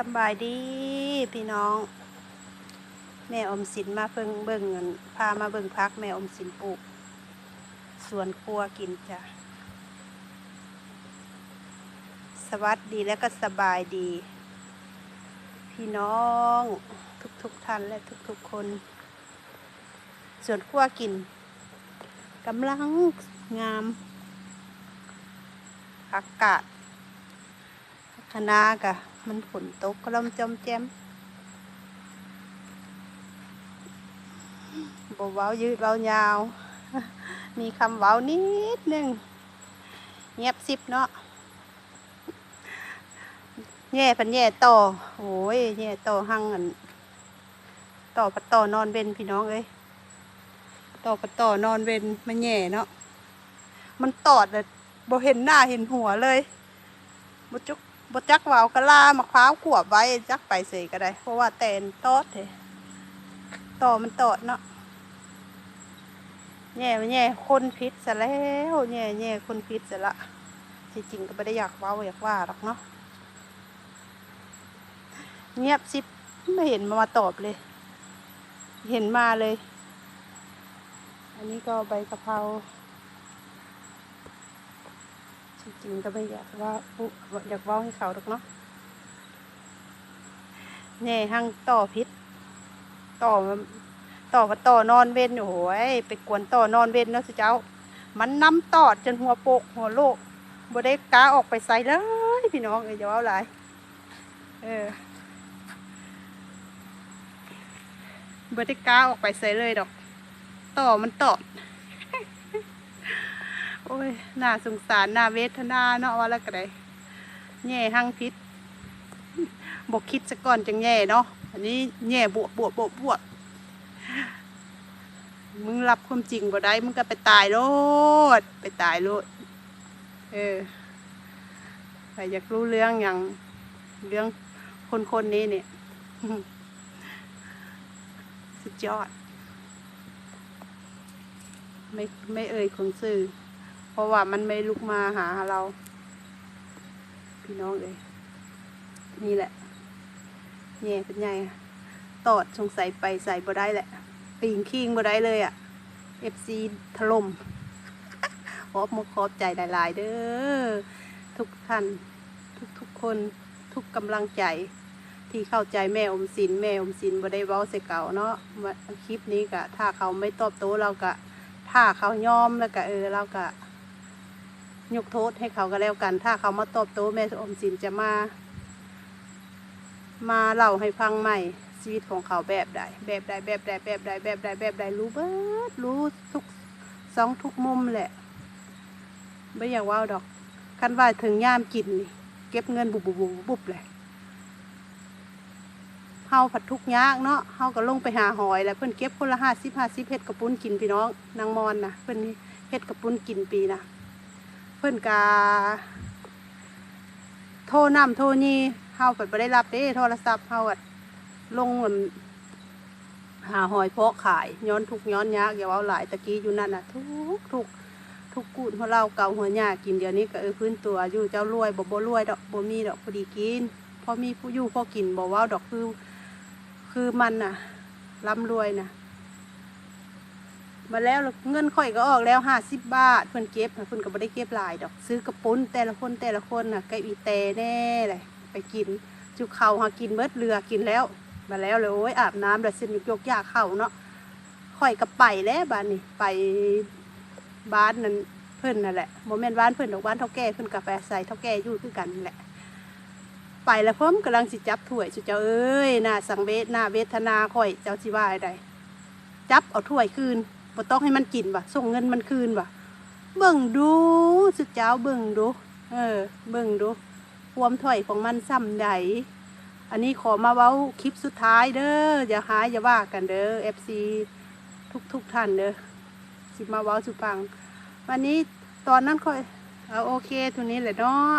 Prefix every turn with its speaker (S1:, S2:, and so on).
S1: สบายดีพี่น้อง แม่อมสินมาเพิ่งเบิ่งเงินพามาเบิ่งพักแม่อมสินปลูกสวนครัวกินจ้ะสวัสดีและก็สบายดี พี่น้องทุกๆทท่านและทุกๆคน สวนครัวกินกำลังงามอากาศคณะกะ มันฝนตกกลมจอมแจมบเว้ายืดเว้ายาว มีคำเว้านิดหนึ่งเงียบสิบเนาะแย่พันแย่ต่อโอ้ยแย่ต่อหั่งอันต่อปัดต่อนอนเวนพี่น้องเอ้ยต่อปัดต่อนอนเวนมันแย่เนาะมันตอดเลยบ่เห็นหน้าเห็นหัวเลยบ่จุก บจักวาวกะลามะพร้าวขวบไว้จักไปเสยก็ได้ เพราะว่าแตนตอดเถต่อมันตอดเนาะแง่ไม่แง่คนพิษซะแล้วแง่แง่คนพิษซะละจริงก็ไม่ได้อยากเว้าอยากว่าหรอกเนาะเงียบสิไม่เห็นมามาตอบเลย เห็นมาเลย อันนี้ก็ใบกะเพรา จริงๆก็ไม่อยากว่าอยากว่าให้เขาหรอกเนาะแน่หังต่อพิษต่อมันต่อมาต่อนอนเว้นโอ้โหไปกวนต่อนอนเว้นเนาะสิเจ้า มันน้ำตอดจนหัวโปกหัวโลกบ่ได้กาออกไปใส่เลยพี่น้องเอ้ยจะว่าอะไรเออบ่ได้กาออกไปใส่เลยดอก ต่อมันตอด อ้ยน่าสงสารน่าเวทนาเนาะว่าแล้วก็ไดแย่หังพิษบอกคิดซะก่อนจังแย่เนาะอันนี้แย่บวบบวบบวบบวบมึงรับความจริงบ่ได้มึงก็ไปตายโลดไปตายโลดเออใครอยากรู้เรื่องอย่างเรื่องคนคนนี้เนี่ยสุดยอด ไม่ไม่เอ่ยของสื่อ เพราะว่ามันไม่ลุกมาหาเรา พี่น้องเลยนี่แหละแย่เป็นไงตอดสงสัยไปใส่บ่ได้แหละปีงคิงบ่ได้เลยอะ่ะเอฟซีถล่มขอบมกขอบใจหลาย ๆ เด้อทุกท่านทุกทุกๆคนทุกกำลังใจ ที่เข้าใจแม่อมสินแม่อมสินบ่ได้เว้าใส่เก่าเนาะว่าคลิปนี้กะ ถ้าเขาไม่ตอบโต้เรากะ ถ้าเขายอมแล้วก็เออเราก็ ยกโทษให้เขาก็แล้วกัน ถ้าเขามาตอบโต้แม่อมสินจะมา มาเล่าให้ฟังใหม่ชีวิตของเขาแบบใดแบบใดแบบใดแบบใดแบบใดแบบใดรู้เบิดรู้ทุกสองทุกมุมแหละไม่อยากว่าดอกคันว่าถึงย่ามกินนี่เก็บเงินบุบบุบบุบบุบเลยเฮาผัดทุกยากเนาะเฮาก็ลงไปหาหอยแล้วเพิ่นเก็บคนละห้าสิบห้าสิบเฮ็ดกระปุ้นกินพี่น้องนางมอนนะเพิ่นเฮ็ดกระปุ้นกินปีนะ พิ่นกาโทรนำโทรนี่เฮาเปิดบ่ได้รับเด้โทรศัพท์เฮาอะลงมันหาหอยเพาะขายย้อนทุกย้อนยากอย่าเว้าหลายตะกี้อยู่นั่นน่ะ ทุกทุกทุกกูดของเราเก่าหัวหญ้ากินเดี๋ยวนี้ก็เออพื้นตัวอยู่เจ้ารวยบ่บ่รวยดอกบ่มีดอกพอดีกินพอมีผู้อยู่พอกินบ่ว้าดอกคือ คือมันน่ะร่ำรวยน่ะ มาแล้วเงินข่อยก็ออกแล้วห้าสิบบาทเพิ่นเก็บเพิ่นก็บ่ได้เก็บหลายดอก ซื้อกระปุ้นแต่ละคนแต่ละคนน่ะไก่อีเตแน่เลยไปกิน จุเขาหากินเบิดเรือกินแล้ว มาแล้วเลยโอ้ยอาบน้ำแล้วสินยกยากเข้าเนาะข่อยก็ไปแล้วบ้านนี้ไปบ้านนั้นเพิ่นนั่นแหละโมเมนต์บ้านเพิ่นดอกบ้านเท่าแก่เพิ่นกาแฟใส่เท่าแก่อยู่คือกันกันแหละไปแล้วเพิ่มกำลังสิจับถ้วยสุเจ้าเอ้ยน่าสังเวชน่าเวทนาข่อยเจ้าสิว่าอะไรจับเอาถ้วยคืน บ่ต้องให้มันกินว่ะส่งเงินมันคืนว่ะ เบิ่งดูสุดเจ้าเบิ่งดู เออ เบิ่งดูความถอยของมันซ้ำใดอันนี้ขอมาเว้าคลิปสุดท้ายเด้ออย่าหายอย่าว่ากันเด้อ FC ทุกทุกท่านเด้อสิมาเว้าสุฟัง วันนี้ตอนนั้นค่อยเอาโอเคตัวนี้แหละเนาะ